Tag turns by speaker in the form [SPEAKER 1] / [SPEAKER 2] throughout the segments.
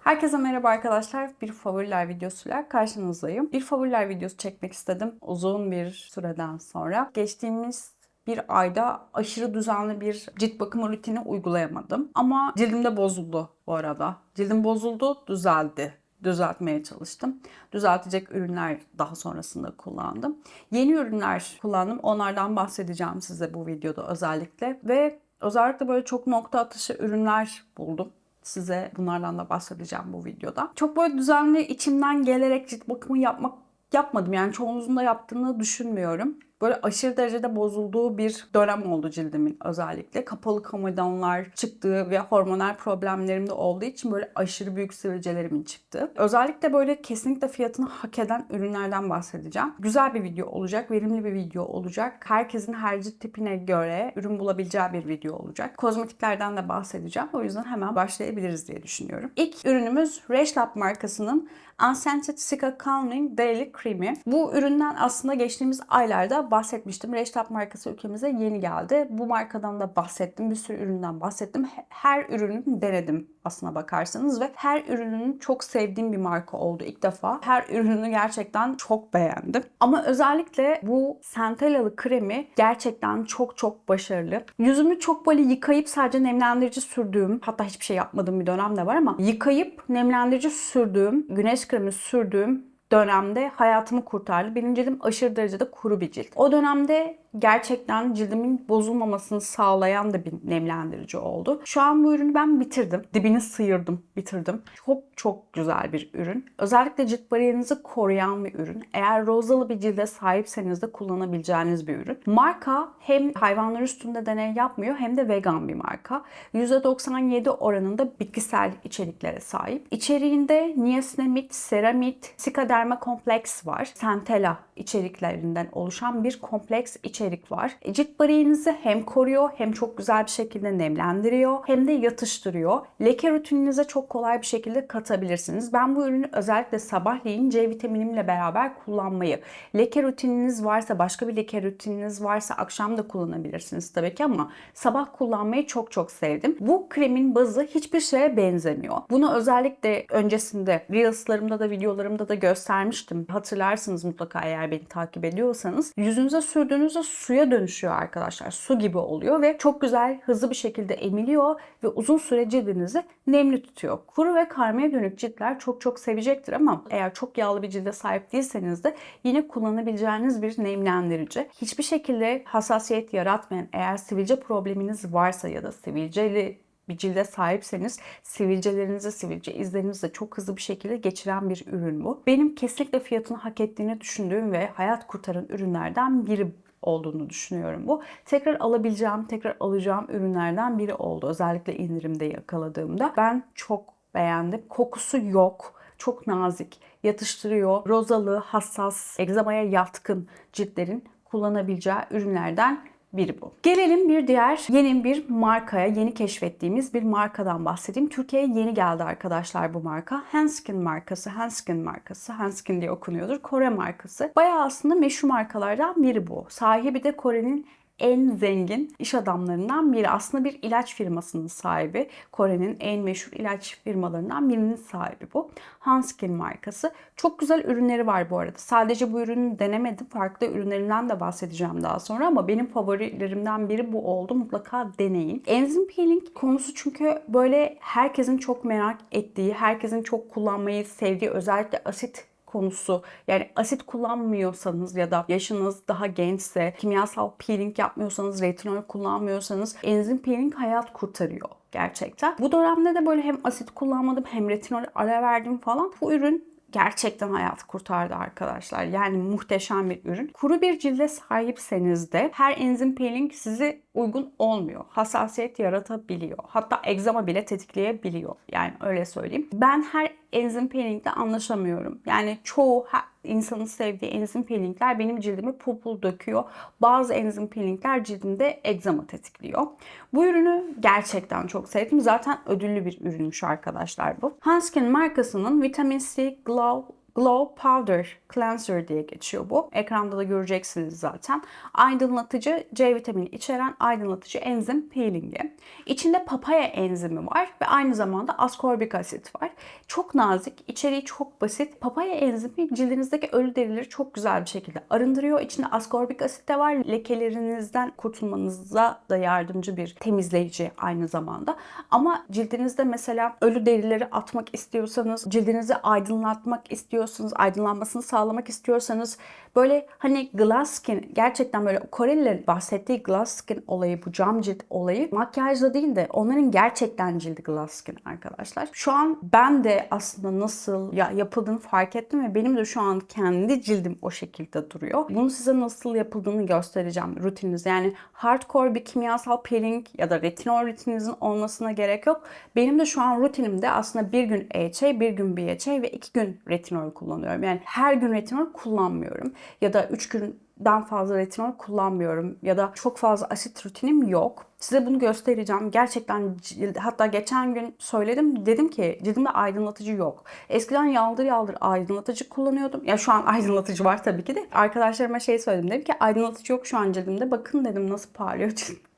[SPEAKER 1] Herkese merhaba arkadaşlar. Bir favoriler videosuyla karşınızdayım. Bir favoriler videosu çekmek istedim uzun bir süreden sonra. Geçtiğimiz bir ayda aşırı düzenli bir cilt bakımı rutini uygulayamadım. Ama cildimde bozuldu bu arada. Cildim bozuldu, düzeldi düzeltmeye çalıştım. Düzeltecek ürünler daha sonrasında kullandım. Yeni ürünler kullandım. Onlardan bahsedeceğim size bu videoda özellikle. Ve özellikle böyle çok nokta atışı ürünler buldum. Size bunlardan da bahsedeceğim bu videoda. Çok böyle düzenli içimden gelerek cilt bakımı yapmak yapmadım. Yani çoğunuzun da yaptığını düşünmüyorum. Böyle aşırı derecede bozulduğu bir dönem oldu cildimin özellikle. Kapalı komedonlar çıktığı ve hormonal problemlerim de olduğu için böyle aşırı büyük sivilcelerimin çıktı. Özellikle böyle kesinlikle fiyatını hak eden ürünlerden bahsedeceğim. Güzel bir video olacak, verimli bir video olacak. Herkesin her cilt tipine göre ürün bulabileceği bir video olacak. Kozmetiklerden de bahsedeceğim. O yüzden hemen başlayabiliriz diye düşünüyorum. İlk ürünümüz Resh Lab markasının Unscented Cica Calming Daily Cream'i. Bu üründen aslında geçtiğimiz aylarda bahsetmiştim. Reştap markası ülkemize yeni geldi. Bu markadan da bahsettim. Bir sürü üründen bahsettim. Her ürünü denedim aslına bakarsanız ve her ürünün çok sevdiğim bir marka oldu ilk defa. Her ürünü gerçekten çok beğendim. Ama özellikle bu Centellalı kremi gerçekten çok çok başarılı. Yüzümü çok böyle yıkayıp sadece nemlendirici sürdüğüm, hatta hiçbir şey yapmadığım bir dönem de var ama yıkayıp nemlendirici sürdüğüm, güneş kremi sürdüğüm dönemde hayatımı kurtardı. Benim cildim aşırı derecede kuru bir cilt. O dönemde gerçekten cildimin bozulmamasını sağlayan da bir nemlendirici oldu. Şu an bu ürünü ben bitirdim. Dibini sıyırdım, bitirdim. Çok çok güzel bir ürün. Özellikle cilt bariyerinizi koruyan bir ürün. Eğer rozalı bir cilde sahipseniz de kullanabileceğiniz bir ürün. Marka hem hayvanlar üstünde deney yapmıyor hem de vegan bir marka. %97 oranında bitkisel içeriklere sahip. İçeriğinde niacinamid, ceramid, sikaderma kompleks var. Centella içeriklerinden oluşan bir kompleks içerik var. E, cilt bariyerinizi hem koruyor hem çok güzel bir şekilde nemlendiriyor hem de yatıştırıyor. Leke rutininize çok kolay bir şekilde katabilirsiniz. Ben bu ürünü özellikle sabahleyin C vitaminimle beraber kullanmayı. Leke rutininiz varsa, başka bir leke rutininiz varsa akşam da kullanabilirsiniz tabii ki ama sabah kullanmayı çok çok sevdim. Bu kremin bazı hiçbir şeye benzemiyor. Bunu özellikle öncesinde Reels'larımda da videolarımda da göstermiştim. Hatırlarsınız mutlaka eğer beni takip ediyorsanız. Yüzünüze sürdüğünüzde suya dönüşüyor arkadaşlar. Su gibi oluyor ve çok güzel hızlı bir şekilde emiliyor ve uzun süre cildinizi nemli tutuyor. Kuru ve karmaya dönük ciltler çok çok sevecektir ama eğer çok yağlı bir cilde sahip değilseniz de yine kullanabileceğiniz bir nemlendirici. Hiçbir şekilde hassasiyet yaratmayan eğer sivilce probleminiz varsa ya da sivilceli bir cilde sahipseniz sivilcelerinizi, sivilce izlerinizi de çok hızlı bir şekilde geçiren bir ürün bu. Benim kesinlikle fiyatını hak ettiğini düşündüğüm ve hayat kurtaran ürünlerden biri olduğunu düşünüyorum bu. Tekrar alabileceğim, tekrar alacağım ürünlerden biri oldu. Özellikle indirimde yakaladığımda. Ben çok beğendim. Kokusu yok. Çok nazik, yatıştırıyor. Rozalı, hassas, egzamaya yatkın ciltlerin kullanabileceği ürünlerden biri bu. Gelelim bir diğer yeni bir markaya, yeni keşfettiğimiz bir markadan bahsedeyim. Türkiye'ye yeni geldi arkadaşlar bu marka. Hanskin markası, Hanskin markası, Hanskin diye okunuyordur. Kore markası. Bayağı aslında meşhur markalardan biri bu. Sahibi de Kore'nin en zengin iş adamlarından biri. Aslında bir ilaç firmasının sahibi. Kore'nin en meşhur ilaç firmalarından birinin sahibi bu. Hanskin markası. Çok güzel ürünleri var bu arada. Sadece bu ürünü denemedim. Farklı ürünlerinden de bahsedeceğim daha sonra ama benim favorilerimden biri bu oldu. Mutlaka deneyin. Enzim peeling konusu çünkü böyle herkesin çok merak ettiği, herkesin çok kullanmayı sevdiği özellikle asit konusu. Yani asit kullanmıyorsanız ya da yaşınız daha gençse, kimyasal peeling yapmıyorsanız, retinol kullanmıyorsanız enzim peeling hayat kurtarıyor gerçekten. Bu dönemde de böyle hem asit kullanmadım hem retinol ara verdim falan. Bu ürün gerçekten hayat kurtardı arkadaşlar. Yani muhteşem bir ürün. Kuru bir cilde sahipseniz de her enzim peeling sizi uygun olmuyor. Hassasiyet yaratabiliyor. Hatta egzama bile tetikleyebiliyor. Yani öyle söyleyeyim. Ben her enzim peelingde anlaşamıyorum. Yani çoğu insanın sevdiği enzim peelingler benim cildimi pul döküyor. Bazı enzim peelingler cildimde egzama tetikliyor. Bu ürünü gerçekten çok sevdim. Zaten ödüllü bir ürünmüş arkadaşlar bu. Hanskin markasının Vitamin C Glow Glow Powder Cleanser diye geçiyor bu. Ekranda da göreceksiniz zaten. Aydınlatıcı C vitamini içeren aydınlatıcı enzim peelingi. İçinde papaya enzimi var ve aynı zamanda askorbik asit var. Çok nazik, içeriği çok basit. Papaya enzimi cildinizdeki ölü derileri çok güzel bir şekilde arındırıyor. İçinde askorbik asit de var. Lekelerinizden kurtulmanıza da yardımcı bir temizleyici aynı zamanda. Ama cildinizde mesela ölü derileri atmak istiyorsanız, cildinizi aydınlatmak istiyorsanız, aydınlanmasını sağlamak istiyorsanız böyle hani glass skin gerçekten böyle Korelilerin bahsettiği glass skin olayı bu cam cilt olayı makyajla değil de onların gerçekten cildi glass skin arkadaşlar. Şu an ben de aslında nasıl ya yapıldığını fark ettim ve benim de şu an kendi cildim o şekilde duruyor. Bunu size nasıl yapıldığını göstereceğim rutininiz. Yani hardcore bir kimyasal peeling ya da retinol rutininizin olmasına gerek yok. Benim de şu an rutinimde aslında bir gün AHA, bir gün BHA ve iki gün retinol kullanıyorum. Yani her gün retinol kullanmıyorum. Ya da üç günden fazla retinol kullanmıyorum. Ya da çok fazla asit rutinim yok. Size bunu göstereceğim. Gerçekten hatta geçen gün söyledim. Dedim ki cildimde aydınlatıcı yok. Eskiden yaldır yaldır aydınlatıcı kullanıyordum. Ya şu an aydınlatıcı var tabii ki de. Arkadaşlarıma şey söyledim. Dedim ki aydınlatıcı yok şu an cildimde. Bakın dedim nasıl parlıyor cildim.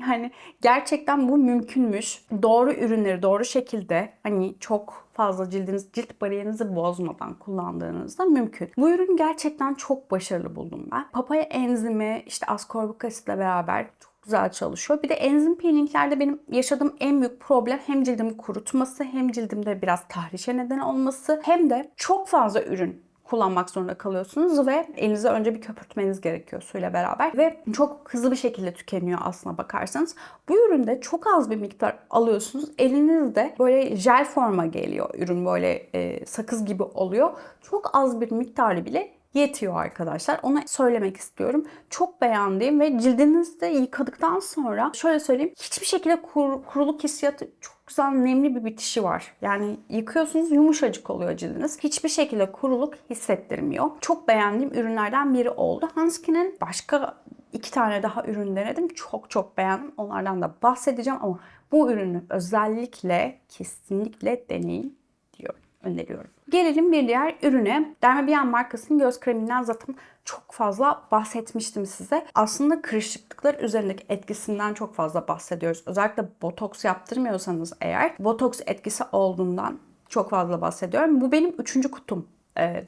[SPEAKER 1] Yani gerçekten bu mümkünmüş. Doğru ürünleri doğru şekilde hani çok fazla cildiniz cilt bariyerinizi bozmadan kullandığınızda mümkün. Bu ürün gerçekten çok başarılı buldum ben. Papaya enzimi işte askorbik asitle beraber güzel çalışıyor. Bir de enzim peelinglerde benim yaşadığım en büyük problem hem cildimi kurutması hem cildimde biraz tahrişe neden olması hem de çok fazla ürün kullanmak zorunda kalıyorsunuz ve elinize önce bir köpürtmeniz gerekiyor suyla beraber ve çok hızlı bir şekilde tükeniyor aslına bakarsanız. Bu üründe çok az bir miktar alıyorsunuz. Elinizde böyle jel forma geliyor. Ürün böyle e, sakız gibi oluyor. Çok az bir miktarı bile yetiyor arkadaşlar. Onu söylemek istiyorum. Çok beğendiğim ve cildinizde yıkadıktan sonra şöyle söyleyeyim hiçbir şekilde kur, kuruluk hissiyatı çok güzel nemli bir bitişi var. Yani yıkıyorsunuz yumuşacık oluyor cildiniz. Hiçbir şekilde kuruluk hissettirmiyor. Çok beğendiğim ürünlerden biri oldu. Hanskin'in başka iki tane daha ürün denedim. Çok çok beğendim. Onlardan da bahsedeceğim ama bu ürünü özellikle kesinlikle deneyin diyorum. Öneriyorum. Gelelim bir diğer ürüne. Dermabian markasının göz kreminden zaten çok fazla bahsetmiştim size. Aslında kırışıklıklar üzerindeki etkisinden çok fazla bahsediyoruz. Özellikle botoks yaptırmıyorsanız eğer botoks etkisi olduğundan çok fazla bahsediyorum. Bu benim üçüncü kutum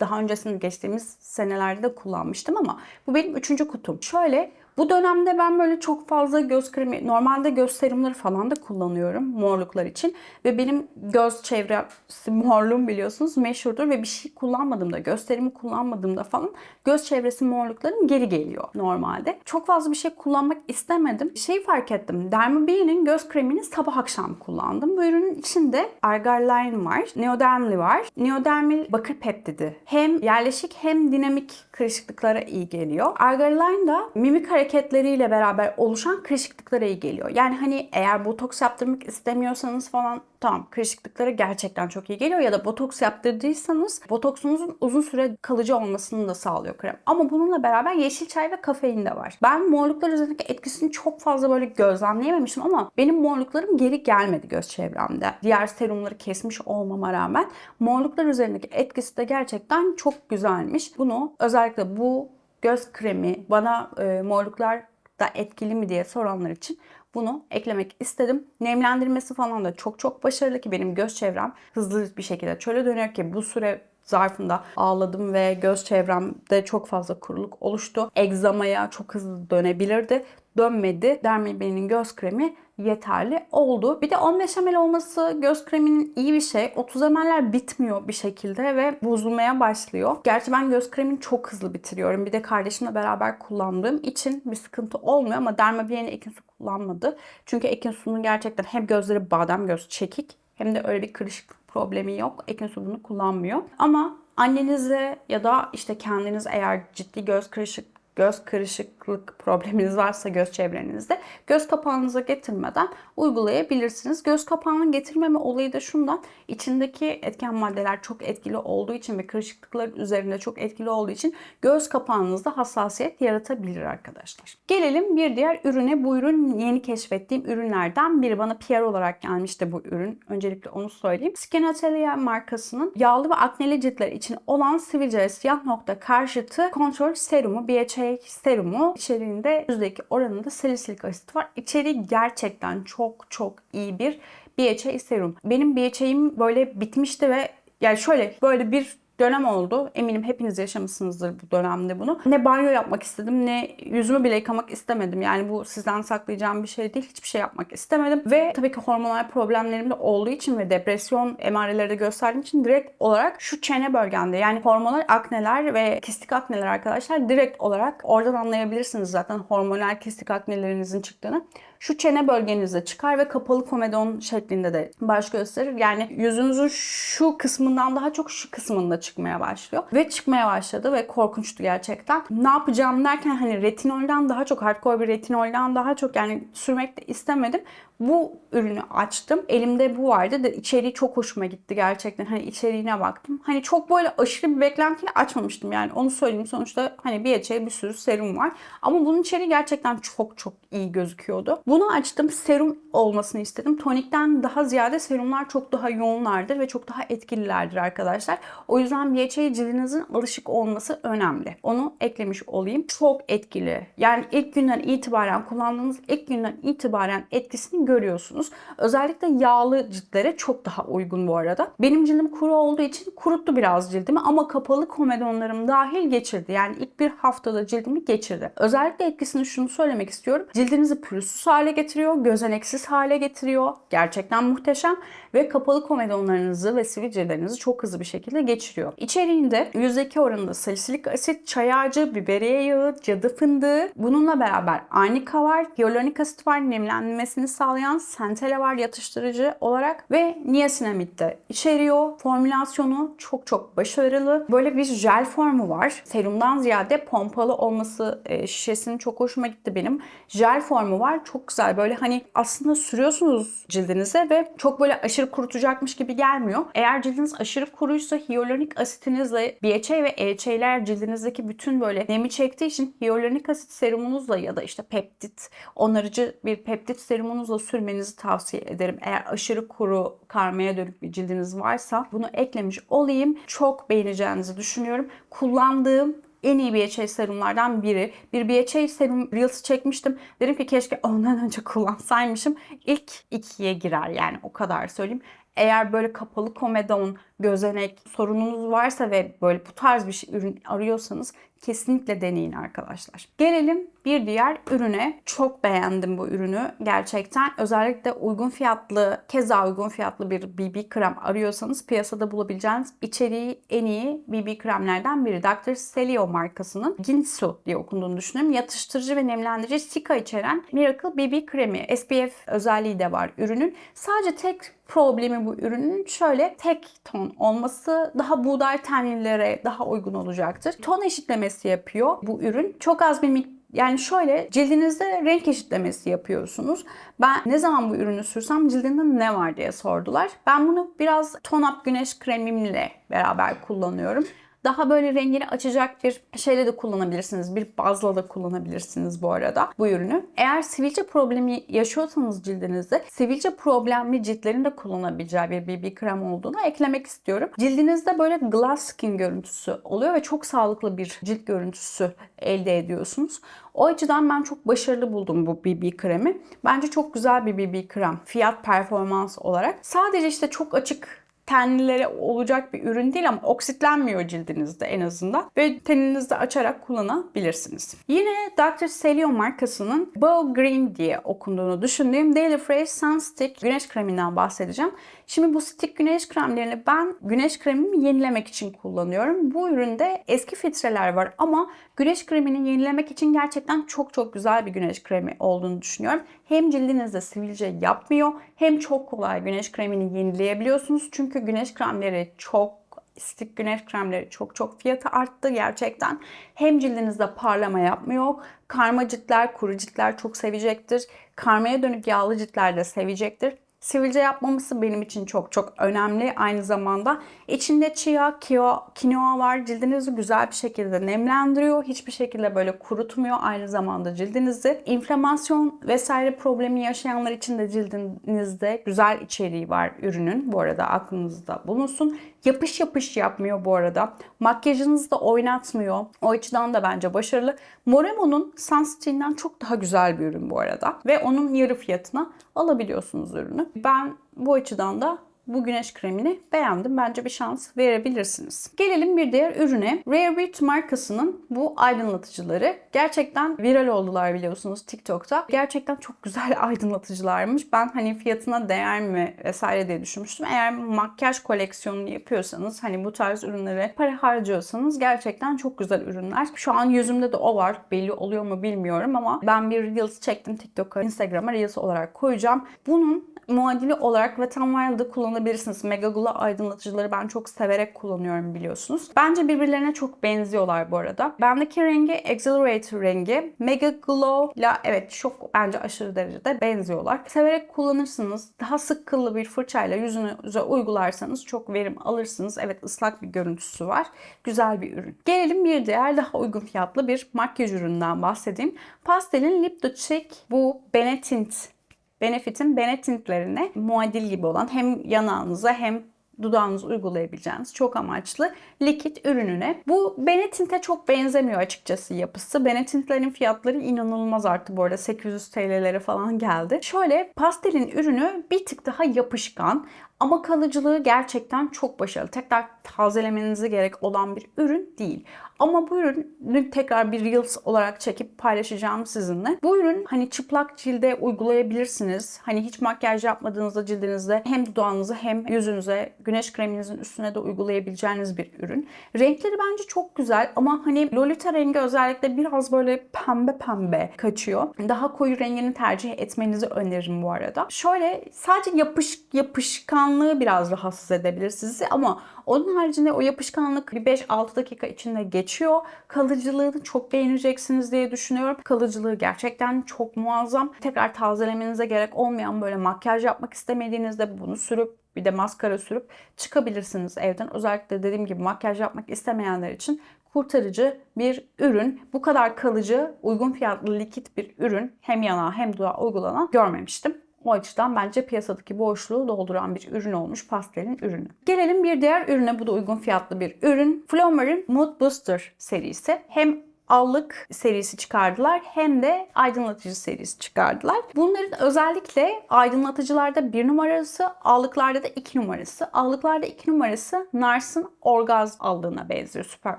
[SPEAKER 1] daha öncesinde geçtiğimiz senelerde de kullanmıştım ama bu benim üçüncü kutum. Şöyle bu dönemde ben böyle çok fazla göz kremi, normalde göz serumları falan da kullanıyorum morluklar için. Ve benim göz çevresi morluğum biliyorsunuz meşhurdur ve bir şey kullanmadığımda, göz serimi kullanmadığımda falan göz çevresi morluklarım geri geliyor normalde. Çok fazla bir şey kullanmak istemedim. Şeyi fark ettim. Dermabee'nin göz kremini sabah akşam kullandım. Bu ürünün içinde Argaline var, Neodermli var. Neodermil bakır peptidi. Hem yerleşik hem dinamik kırışıklıklara iyi geliyor. Argaline da mimik hareketleriyle beraber oluşan kırışıklıklara iyi geliyor. Yani hani eğer botoks yaptırmak istemiyorsanız falan tamam kırışıklıklara gerçekten çok iyi geliyor. Ya da botoks yaptırdıysanız botoksunuzun uzun süre kalıcı olmasını da sağlıyor krem. Ama bununla beraber yeşil çay ve kafein de var. Ben morluklar üzerindeki etkisini çok fazla böyle gözlemleyememişim ama benim morluklarım geri gelmedi göz çevremde. Diğer serumları kesmiş olmama rağmen morluklar üzerindeki etkisi de gerçekten çok güzelmiş. Bunu özellikle bu göz kremi bana e, morluklar da etkili mi diye soranlar için bunu eklemek istedim. Nemlendirmesi falan da çok çok başarılı ki benim göz çevrem hızlı bir şekilde çöle dönüyor ki bu süre zarfında ağladım ve göz çevremde çok fazla kuruluk oluştu. Egzamaya çok hızlı dönebilirdi. Dönmedi. Dermabe'nin göz kremi yeterli oldu. Bir de 15 ml olması göz kreminin iyi bir şey. 30 ml'ler bitmiyor bir şekilde ve bozulmaya başlıyor. Gerçi ben göz kremini çok hızlı bitiriyorum. Bir de kardeşimle beraber kullandığım için bir sıkıntı olmuyor ama Dermabe'nin Ekinsu kullanmadı. Çünkü Ekinsu'nun gerçekten hem gözleri badem göz çekik hem de öyle bir kırışıklık problemi yok. Ekinsu bunu kullanmıyor. Ama annenize ya da işte kendiniz eğer ciddi göz kırışık göz kırışıklık probleminiz varsa göz çevrenizde göz kapağınıza getirmeden uygulayabilirsiniz. Göz kapağının getirmeme olayı da şundan içindeki etken maddeler çok etkili olduğu için ve kırışıklıkların üzerinde çok etkili olduğu için göz kapağınızda hassasiyet yaratabilir arkadaşlar. Gelelim bir diğer ürüne. Bu ürün yeni keşfettiğim ürünlerden biri. Bana PR olarak gelmişti bu ürün. Öncelikle onu söyleyeyim. Skin Atelier markasının yağlı ve akneli ciltler için olan sivilce siyah nokta karşıtı kontrol serumu BHA serumu içeriğinde yüzdeki oranında salisilik asit var. İçeriği gerçekten çok çok iyi bir BHA serum. Benim BHA'im böyle bitmişti ve yani şöyle böyle bir dönem oldu. Eminim hepiniz yaşamışsınızdır bu dönemde bunu. Ne banyo yapmak istedim ne yüzümü bile yıkamak istemedim. Yani bu sizden saklayacağım bir şey değil. Hiçbir şey yapmak istemedim. Ve tabii ki hormonal problemlerim de olduğu için ve depresyon emareleri de gösterdiğim için direkt olarak şu çene bölgemde yani hormonal akneler ve kistik akneler arkadaşlar direkt olarak oradan anlayabilirsiniz zaten hormonal kistik aknelerinizin çıktığını şu çene bölgenizde çıkar ve kapalı komedon şeklinde de baş gösterir. Yani yüzünüzün şu kısmından daha çok şu kısmında çıkmaya başlıyor. Ve çıkmaya başladı ve korkunçtu gerçekten. Ne yapacağım derken hani retinolden daha çok hardcore bir retinolden daha çok yani sürmek de istemedim bu ürünü açtım. Elimde bu vardı da içeriği çok hoşuma gitti gerçekten. Hani içeriğine baktım. Hani çok böyle aşırı bir beklentiyle açmamıştım yani. Onu söyleyeyim. Sonuçta hani bir bir sürü serum var. Ama bunun içeriği gerçekten çok çok iyi gözüküyordu. Bunu açtım. Serum olmasını istedim. Tonikten daha ziyade serumlar çok daha yoğunlardır ve çok daha etkililerdir arkadaşlar. O yüzden BHA cildinizin alışık olması önemli. Onu eklemiş olayım. Çok etkili. Yani ilk günden itibaren kullandığınız ilk günden itibaren etkisini görüyorsunuz. Özellikle yağlı ciltlere çok daha uygun bu arada. Benim cildim kuru olduğu için kuruttu biraz cildimi ama kapalı komedonlarım dahil geçirdi. Yani ilk bir haftada cildimi geçirdi. Özellikle etkisini şunu söylemek istiyorum. Cildinizi pürüzsüz getiriyor, gözeneksiz hale getiriyor. Gerçekten muhteşem ve kapalı komedonlarınızı ve sivilcelerinizi çok hızlı bir şekilde geçiriyor. İçeriğinde %2 oranında salisilik asit, çay ağacı, biberiye yağı, cadı fındığı, bununla beraber arnika var, hyaluronik asit var, nemlenmesini sağlayan sentele var yatıştırıcı olarak ve niasinamid de içeriyor. Formülasyonu çok çok başarılı. Böyle bir jel formu var. Serumdan ziyade pompalı olması e, şişesinin çok hoşuma gitti benim. Jel formu var. Çok güzel. Böyle hani aslında sürüyorsunuz cildinize ve çok böyle aşırı kurutacakmış gibi gelmiyor. Eğer cildiniz aşırı kuruysa hyaluronik asitinizle BHA ve EHA'ler cildinizdeki bütün böyle nemi çektiği için hyaluronik asit serumunuzla ya da işte peptit onarıcı bir peptit serumunuzla sürmenizi tavsiye ederim. Eğer aşırı kuru karmaya dönük bir cildiniz varsa bunu eklemiş olayım. Çok beğeneceğinizi düşünüyorum. Kullandığım en iyi BHA serumlardan biri. Bir BHA serum Reels çekmiştim. Dedim ki keşke ondan önce kullansaymışım. İlk ikiye girer yani o kadar söyleyeyim. Eğer böyle kapalı komedon, gözenek sorununuz varsa ve böyle bu tarz bir şey, ürün arıyorsanız kesinlikle deneyin arkadaşlar. Gelelim bir diğer ürüne. Çok beğendim bu ürünü gerçekten. Özellikle uygun fiyatlı, keza uygun fiyatlı bir BB krem arıyorsanız piyasada bulabileceğiniz içeriği en iyi BB kremlerden biri. Dr. Celio markasının Ginsu diye okunduğunu düşünüyorum. Yatıştırıcı ve nemlendirici sika içeren Miracle BB kremi. SPF özelliği de var ürünün. Sadece tek problemi bu ürünün şöyle tek ton olması daha buğday tenlilere daha uygun olacaktır. Ton eşitlemesi yapıyor bu ürün. Çok az bir miktar yani şöyle cildinizde renk eşitlemesi yapıyorsunuz. Ben ne zaman bu ürünü sürsem cildinde ne var diye sordular. Ben bunu biraz Tone Up güneş kremimle beraber kullanıyorum. Daha böyle rengini açacak bir şeyle de kullanabilirsiniz. Bir bazla da kullanabilirsiniz bu arada bu ürünü. Eğer sivilce problemi yaşıyorsanız cildinizde sivilce problemli ciltlerin de kullanabileceği bir BB krem olduğunu eklemek istiyorum. Cildinizde böyle glass skin görüntüsü oluyor ve çok sağlıklı bir cilt görüntüsü elde ediyorsunuz. O açıdan ben çok başarılı buldum bu BB kremi. Bence çok güzel bir BB krem. Fiyat performans olarak. Sadece işte çok açık tenlilere olacak bir ürün değil ama oksitlenmiyor cildinizde en azından. Ve teninizde açarak kullanabilirsiniz. Yine Dr. Celio markasının Bow Green diye okunduğunu düşündüğüm Daily Fresh Sun Stick güneş kreminden bahsedeceğim. Şimdi bu stick güneş kremlerini ben güneş kremimi yenilemek için kullanıyorum. Bu üründe eski filtreler var ama güneş kremini yenilemek için gerçekten çok çok güzel bir güneş kremi olduğunu düşünüyorum. Hem cildinizde sivilce yapmıyor hem çok kolay güneş kremini yenileyebiliyorsunuz. Çünkü güneş kremleri çok stick güneş kremleri çok çok fiyatı arttı gerçekten. Hem cildinizde parlama yapmıyor. Karma ciltler, kuru ciltler çok sevecektir. Karmaya dönük yağlı ciltler de sevecektir. Sivilce yapmaması benim için çok çok önemli. Aynı zamanda içinde chia, kio, kinoa var. Cildinizi güzel bir şekilde nemlendiriyor. Hiçbir şekilde böyle kurutmuyor. Aynı zamanda cildinizi. inflamasyon vesaire problemi yaşayanlar için de cildinizde güzel içeriği var ürünün. Bu arada aklınızda bulunsun. Yapış yapış yapmıyor bu arada. Makyajınızı da oynatmıyor. O açıdan da bence başarılı. Moremo'nun Sunscreen'den çok daha güzel bir ürün bu arada. Ve onun yarı fiyatına alabiliyorsunuz ürünü. Ben bu açıdan da bu güneş kremini beğendim. Bence bir şans verebilirsiniz. Gelelim bir diğer ürüne. Rare Beauty markasının bu aydınlatıcıları. Gerçekten viral oldular biliyorsunuz TikTok'ta. Gerçekten çok güzel aydınlatıcılarmış. Ben hani fiyatına değer mi vesaire diye düşünmüştüm. Eğer makyaj koleksiyonunu yapıyorsanız hani bu tarz ürünlere para harcıyorsanız gerçekten çok güzel ürünler. Şu an yüzümde de o var. Belli oluyor mu bilmiyorum ama ben bir Reels çektim TikTok'a, Instagram'a Reels olarak koyacağım. Bunun muadili olarak ve Tam Wild'ı kullanabilirsiniz. Mega Glow aydınlatıcıları ben çok severek kullanıyorum biliyorsunuz. Bence birbirlerine çok benziyorlar bu arada. Bendeki rengi Exhilarator rengi. Mega Glow ile evet çok bence aşırı derecede benziyorlar. Severek kullanırsınız. Daha sık kıllı bir fırçayla yüzünüze uygularsanız çok verim alırsınız. Evet ıslak bir görüntüsü var. Güzel bir ürün. Gelelim bir diğer daha uygun fiyatlı bir makyaj ürününden bahsedeyim. Pastel'in Lip to Cheek bu Benetint Benefit'in Benetint'lerine muadil gibi olan hem yanağınıza hem dudağınıza uygulayabileceğiniz çok amaçlı likit ürününe. Bu Benetint'e çok benzemiyor açıkçası yapısı. Benetint'lerin fiyatları inanılmaz arttı bu arada. 800 TL'lere falan geldi. Şöyle pastelin ürünü bir tık daha yapışkan ama kalıcılığı gerçekten çok başarılı. Tekrar tazelemenize gerek olan bir ürün değil. Ama bu ürünü tekrar bir Reels olarak çekip paylaşacağım sizinle. Bu ürün hani çıplak cilde uygulayabilirsiniz. Hani hiç makyaj yapmadığınızda cildinizde hem dudağınıza hem yüzünüze güneş kreminizin üstüne de uygulayabileceğiniz bir ürün. Renkleri bence çok güzel ama hani Lolita rengi özellikle biraz böyle pembe pembe kaçıyor. Daha koyu rengini tercih etmenizi öneririm bu arada. Şöyle sadece yapış yapışkanlığı biraz rahatsız edebilir sizi ama onun haricinde o yapışkanlık bir 5-6 dakika içinde geçiyor. Kalıcılığını çok beğeneceksiniz diye düşünüyorum. Kalıcılığı gerçekten çok muazzam. Tekrar tazelemenize gerek olmayan böyle makyaj yapmak istemediğinizde bunu sürüp bir de maskara sürüp çıkabilirsiniz evden. Özellikle dediğim gibi makyaj yapmak istemeyenler için kurtarıcı bir ürün. Bu kadar kalıcı, uygun fiyatlı likit bir ürün hem yana hem dudağa uygulanan görmemiştim. O açıdan bence piyasadaki boşluğu dolduran bir ürün olmuş pastelin ürünü. Gelelim bir diğer ürüne. Bu da uygun fiyatlı bir ürün. Flommer'ın Mood Booster serisi. Hem allık serisi çıkardılar hem de aydınlatıcı serisi çıkardılar. Bunların özellikle aydınlatıcılarda bir numarası, allıklarda da iki numarası. Allıklarda iki numarası Nars'ın orgazm aldığına benziyor. Süper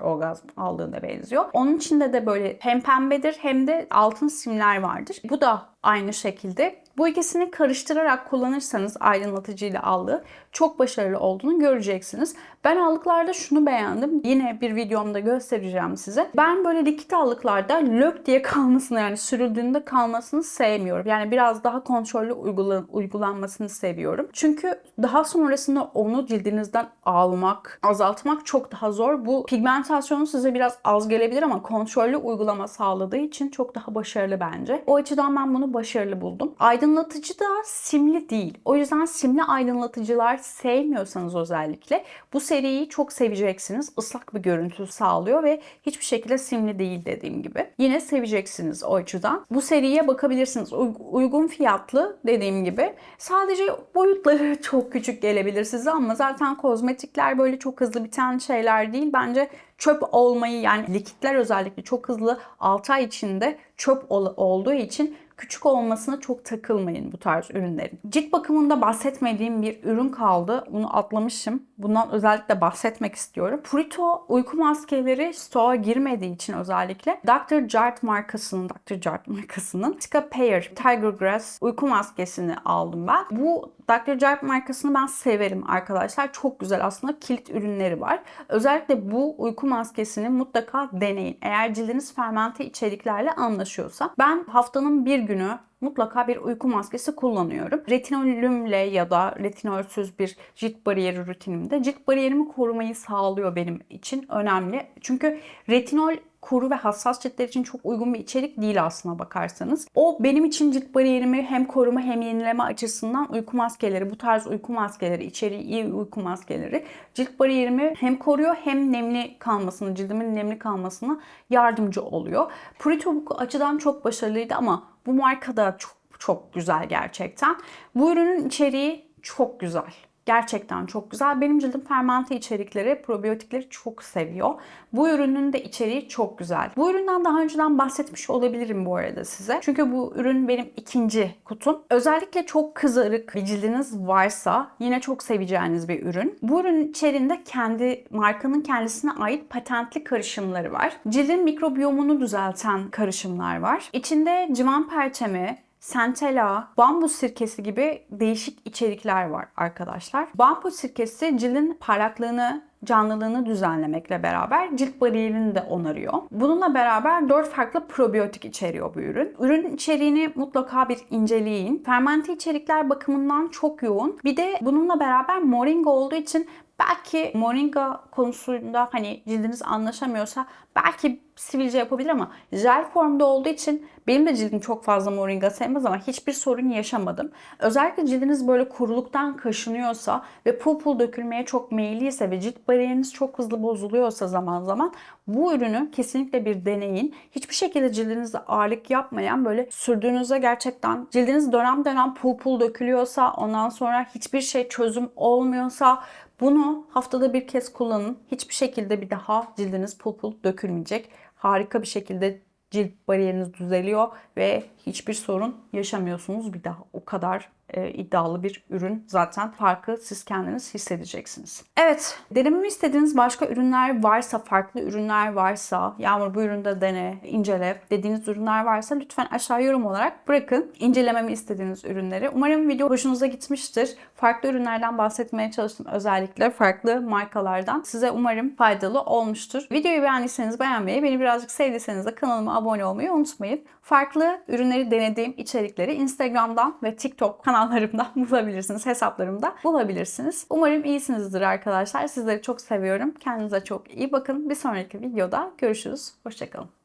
[SPEAKER 1] orgazm aldığına benziyor. Onun içinde de böyle hem pembedir hem de altın simler vardır. Bu da aynı şekilde bu ikisini karıştırarak kullanırsanız aydınlatıcı ile allığı çok başarılı olduğunu göreceksiniz. Ben allıklarda şunu beğendim. Yine bir videomda göstereceğim size. Ben böyle likit allıklarda lök diye kalmasını yani sürüldüğünde kalmasını sevmiyorum. Yani biraz daha kontrollü uygulan uygulanmasını seviyorum. Çünkü daha sonrasında onu cildinizden almak, azaltmak çok daha zor. Bu pigmentasyonu size biraz az gelebilir ama kontrollü uygulama sağladığı için çok daha başarılı bence. O açıdan ben bunu başarılı buldum. Aydınlatıcı da simli değil. O yüzden simli aydınlatıcılar sevmiyorsanız özellikle bu seriyi çok seveceksiniz. Islak bir görüntü sağlıyor ve hiçbir şekilde simli değil dediğim gibi. Yine seveceksiniz o açıdan. Bu seriye bakabilirsiniz. Uygun fiyatlı dediğim gibi. Sadece boyutları çok küçük gelebilir size ama zaten kozmetikler böyle çok hızlı biten şeyler değil. Bence çöp olmayı yani likitler özellikle çok hızlı 6 ay içinde çöp ol- olduğu için küçük olmasına çok takılmayın bu tarz ürünlerin. Cilt bakımında bahsetmediğim bir ürün kaldı. Bunu atlamışım. Bundan özellikle bahsetmek istiyorum. Purito uyku maskeleri stoğa girmediği için özellikle Dr. Jart markasının, Dr. Jart markasının Tika Pear Tiger Grass uyku maskesini aldım ben. Bu Dr. Jart markasını ben severim arkadaşlar. Çok güzel aslında kilit ürünleri var. Özellikle bu uyku maskesini mutlaka deneyin. Eğer cildiniz fermente içeriklerle anlaşıyorsa. Ben haftanın bir gün günü mutlaka bir uyku maskesi kullanıyorum. Retinolümle ya da retinolsüz bir cilt bariyeri rutinimde cilt bariyerimi korumayı sağlıyor benim için önemli. Çünkü retinol kuru ve hassas ciltler için çok uygun bir içerik değil aslına bakarsanız. O benim için cilt bariyerimi hem koruma hem yenileme açısından uyku maskeleri, bu tarz uyku maskeleri, içeriği iyi uyku maskeleri cilt bariyerimi hem koruyor hem nemli kalmasını, cildimin nemli kalmasına yardımcı oluyor. Purito bu açıdan çok başarılıydı ama bu marka da çok çok güzel gerçekten. Bu ürünün içeriği çok güzel. Gerçekten çok güzel. Benim cildim fermente içerikleri, probiyotikleri çok seviyor. Bu ürünün de içeriği çok güzel. Bu üründen daha önceden bahsetmiş olabilirim bu arada size. Çünkü bu ürün benim ikinci kutum. Özellikle çok kızarık bir cildiniz varsa yine çok seveceğiniz bir ürün. Bu ürünün içerisinde kendi markanın kendisine ait patentli karışımları var. Cildin mikrobiyomunu düzelten karışımlar var. İçinde civan perçemi, Centella, bambu sirkesi gibi değişik içerikler var arkadaşlar. Bambu sirkesi cildin parlaklığını, canlılığını düzenlemekle beraber cilt bariyerini de onarıyor. Bununla beraber 4 farklı probiyotik içeriyor bu ürün. Ürünün içeriğini mutlaka bir inceleyin. Fermente içerikler bakımından çok yoğun. Bir de bununla beraber moringa olduğu için belki moringa konusunda hani cildiniz anlaşamıyorsa belki sivilce yapabilir ama jel formda olduğu için benim de cildim çok fazla moringa sevmez ama hiçbir sorun yaşamadım. Özellikle cildiniz böyle kuruluktan kaşınıyorsa ve pul pul dökülmeye çok meyilliyse ve cilt bariyeriniz çok hızlı bozuluyorsa zaman zaman bu ürünü kesinlikle bir deneyin. Hiçbir şekilde cildinizde ağırlık yapmayan böyle sürdüğünüzde gerçekten cildiniz dönem dönem pul pul dökülüyorsa ondan sonra hiçbir şey çözüm olmuyorsa bunu haftada bir kez kullanın. Hiçbir şekilde bir daha cildiniz pul pul dökülmeyecek. Harika bir şekilde cilt bariyeriniz düzeliyor ve hiçbir sorun yaşamıyorsunuz bir daha. O kadar e, iddialı bir ürün. Zaten farkı siz kendiniz hissedeceksiniz. Evet, denememi istediğiniz başka ürünler varsa, farklı ürünler varsa, Yağmur bu üründe dene, incele dediğiniz ürünler varsa lütfen aşağı yorum olarak bırakın. İncelememi istediğiniz ürünleri. Umarım video hoşunuza gitmiştir. Farklı ürünlerden bahsetmeye çalıştım özellikle. Farklı markalardan. Size umarım faydalı olmuştur. Videoyu beğendiyseniz beğenmeyi, beni birazcık sevdiyseniz de kanalıma abone olmayı unutmayın. Farklı ürünleri denediğim içerikleri Instagram'dan ve TikTok kanallarımdan bulabilirsiniz. Hesaplarımda bulabilirsiniz. Umarım iyisinizdir arkadaşlar. Sizleri çok seviyorum. Kendinize çok iyi bakın. Bir sonraki videoda görüşürüz. Hoşçakalın.